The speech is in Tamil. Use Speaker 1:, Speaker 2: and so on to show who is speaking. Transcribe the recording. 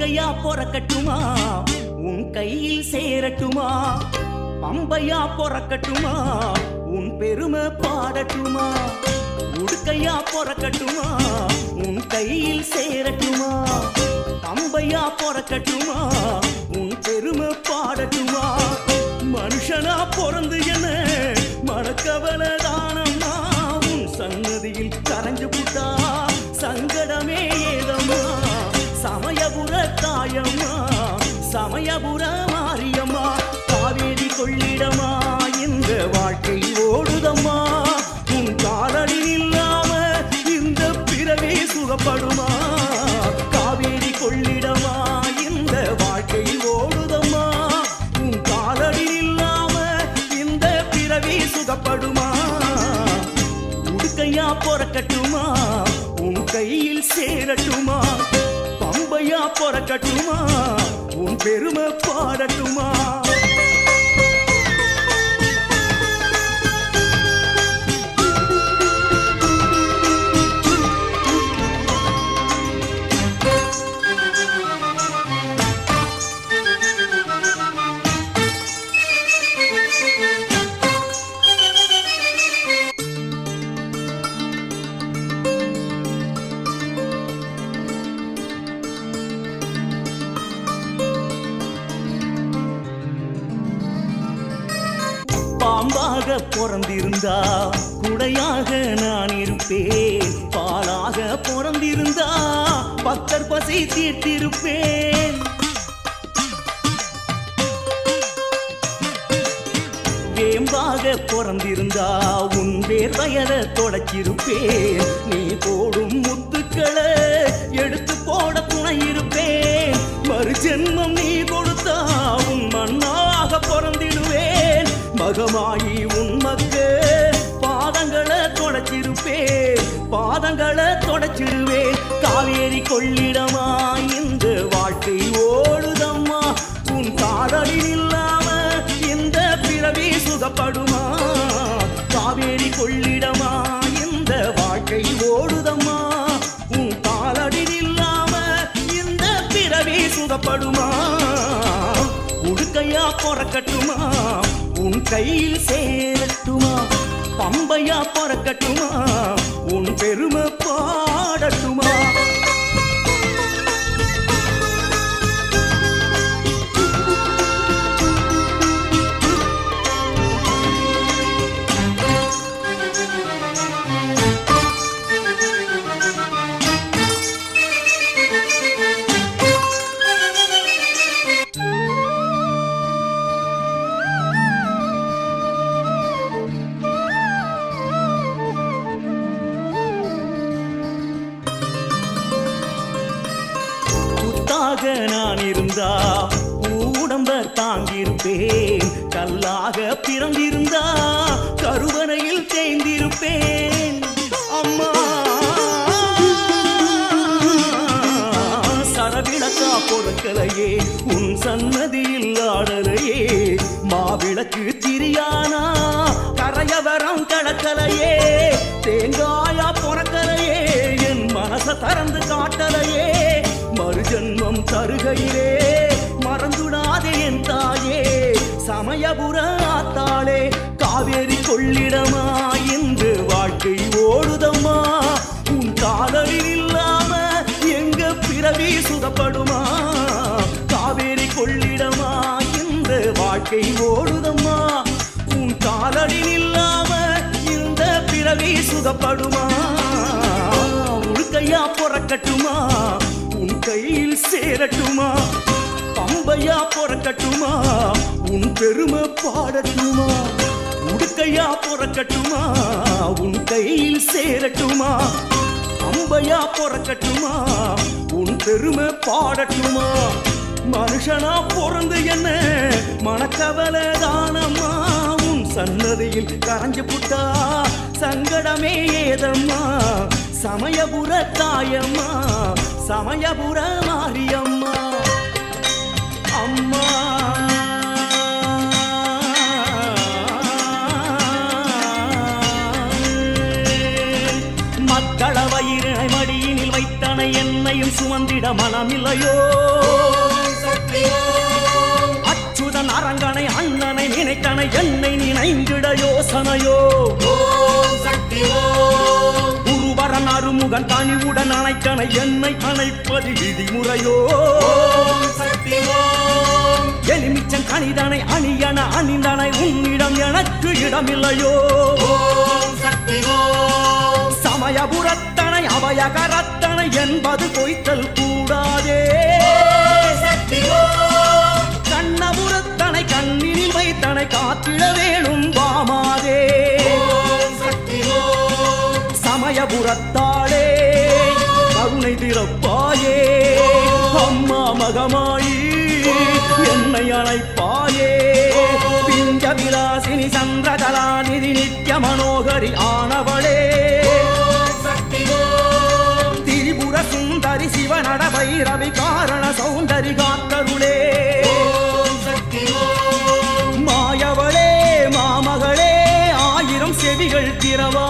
Speaker 1: உடுக்கையா பொறக்கட்டுமா? உன் கையில் சேரட்டுமா? பம்பையா பொறக்கட்டுமா? உன் பெருமை பாடட்டுமா? உடுக்கையா பொறக்கட்டுமா? உன் கையில் சேரட்டுமா? பம்பையா பொறக்கட்டுமா? உன் பெருமை பாடட்டுமா? மனுஷனா பிறந்து என்ன கையில் சேரட்டுமா? பம்பையா பொறக்கட்டுமா? உன் பெருமை பாடட்டுமா? பாம்பாக பிறந்திருந்தா குடையாக நான் இருப்பேன். பாலாக பிறந்திருந்தா பக்தர் பசை தீர்த்திருப்பேன். வேம்பாக பிறந்திருந்தா உன் பேர் வயத தொடச்சிருப்பேன். நீ போடும் முத்துக்களை எடுத்து போட துணை இருப்பேன் மறு ஜென்மம் நீ பிறந்திடுவேன் மகமாயி பாதங்களை தொடச்சிருப்பே பாதங்களை தொடச்சிருவே. காவேரி கொள்ளிடமா இந்த வாழ்க்கை ஓடுதம்மா. உன் காதலில் இல்லாம இந்த பிறவி சுகப்படுமா? காவேரி கொள்ளிடமா இந்த வாழ்க்கை ஓடுதம்மா. உன் காலடில் இல்லாம இந்த பிறவி சுகப்படுமா? உடுக்கையா பொறக்கட்டுமா? உன் கையில் சேரட்டுமா? பம்பையா பறக்கட்டுமா? உன் பெருமை பாடட்டுமா? கல்லாக நான் இருந்தா உடம்ப தாங்கியிருப்பேன். கல்லாக பிறந்திருந்தா கருவறையில் தேய்ந்திருப்பேன். அம்மா சரவிளக்கா பொருட்களையே உன் சன்னதியில் ஆடலையே. மாவிளக்கு திரியானா கரையவரம் கடக்கலையே தேங்காயா பொறக்கலையே என் மனச திறந்து காட்டலையே. மறுஜன்மம் மறந்துடாதே என் தாயே சமயபுர ஆத்தாளே காவேரி கொள்ளிடமா இன்று வாழ்க்கை ஓடுதம்மா. உன் காதலில் இல்லாம எங்க பிறவி சுகப்படுமா? காவேரி கொள்ளிடமா இன்று வாழ்க்கை ஓடுதம்மா. உன் காதலில் இல்லாம இந்த பிறவி சுகப்படுமா? உடுக்கையா பொறக்கட்டுமா? உன் கையில் சேரட்டுமா? பம்பையா பொறக்கட்டுமா? உன் பெருமை பாடட்டுமா? உடுக்கையா பொறக்கட்டுமா? உன் கையில் சேரட்டுமா? பம்பையா பொறக்கட்டுமா? உன் பெருமை பாடட்டுமா? மனுஷனா பிறந்து என்ன? மனக்கவலை தானம்மா? உன் சன்னதியில் கரைஞ்சு புட்டா? சங்கடமே ஏதம்மா? சமயபுர தாயம்மா சமயபுர மாரியம்மா அம்மா. மக்களை வயிறு மடியினில் வைத்தனை என்னையும் சுமந்திட மனமில்லையோ? அச்சுதன் அரங்கனை அண்ணனை நினைத்தனை என்னை நினைந்திட யோசனையோ?
Speaker 2: சக்தியோ
Speaker 1: குருவரன் அருமுகன் பணிவுடன் அணைக்கனை என்னை அணைப்பது விதிமுறையோ? எலுமிச்சன் கணிதனை அணியன அணிந்தனை உன்னிடம் எனக்கு இடமில்லையோ? சமயபுரத்தனை அபயகரத்தனை என்பது பொய்த்தல் கூடாதே. கண்ணபுரத்தனை கண்ணினில் வைத்தனை காத்திட வேணும் பாமாதே மாயபுரத்தாளே கருணை திறப்பாயே அம்மா மகமாயி என்னை அழைப்பாயே பிஞ்ச விலாசினி சந்திரகலாநிதி நித்ய மனோகரி ஆனவளே. திரிபுர சுந்தரி சிவநட பைரவி காரண சௌந்தரி காத்தருளே. மாயவளே மாமகளே ஆயிரம் செவிகள் திறவா